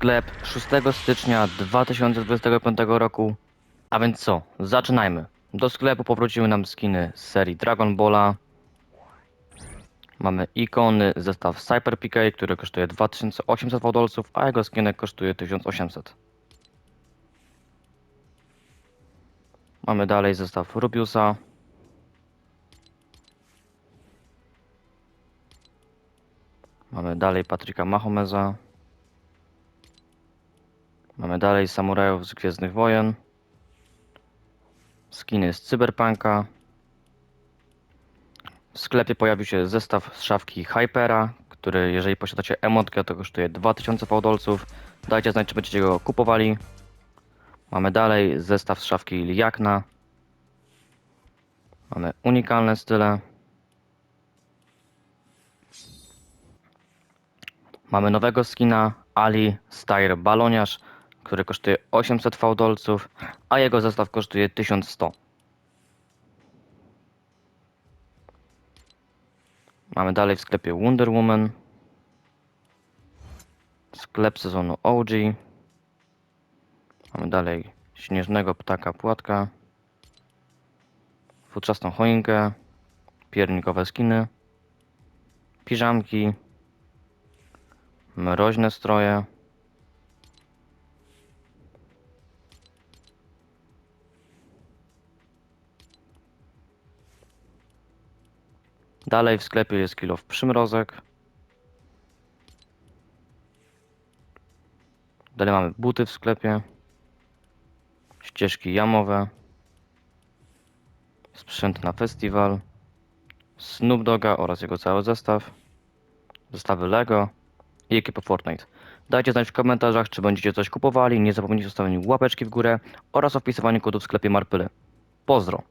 sklep 6 stycznia 2025 roku. A więc co? Zaczynajmy. Do sklepu powróciły nam skiny z serii Dragon Balla. Mamy ikony, zestaw Cyber PK, który kosztuje 2800 fałdolców, a jego skinek kosztuje 1800. Mamy dalej zestaw Rubiusa. Mamy dalej Patryka Mahomeza. Mamy dalej samurajów z Gwiezdnych Wojen. Skiny z Cyberpunka. W sklepie pojawił się zestaw z szafki Hypera, który jeżeli posiadacie emotkę to kosztuje 2000 fałdolców. Dajcie znać czy będziecie go kupowali. Mamy dalej zestaw z szafki Liakna. Mamy unikalne style. Mamy nowego skina Ali Styre Baloniarz, który kosztuje 800 fałdolców, a jego zestaw kosztuje 1100. Mamy dalej w sklepie Wonder Woman. Sklep sezonu OG. Mamy dalej śnieżnego ptaka płatka. Futrzastą choinkę. Piernikowe skiny. Piżamki. Mroźne stroje. Dalej w sklepie jest kilo w przymrozek. Dalej mamy buty w sklepie. Ścieżki jamowe. Sprzęt na festiwal. Snoop Doga oraz jego cały zestaw. Zestawy Lego i ekipy Fortnite. Dajcie znać w komentarzach, czy będziecie coś kupowali. Nie zapomnijcie o zostawieniu łapeczki w górę oraz o wpisywaniu kodu w sklepie Marpyle. Pozdro!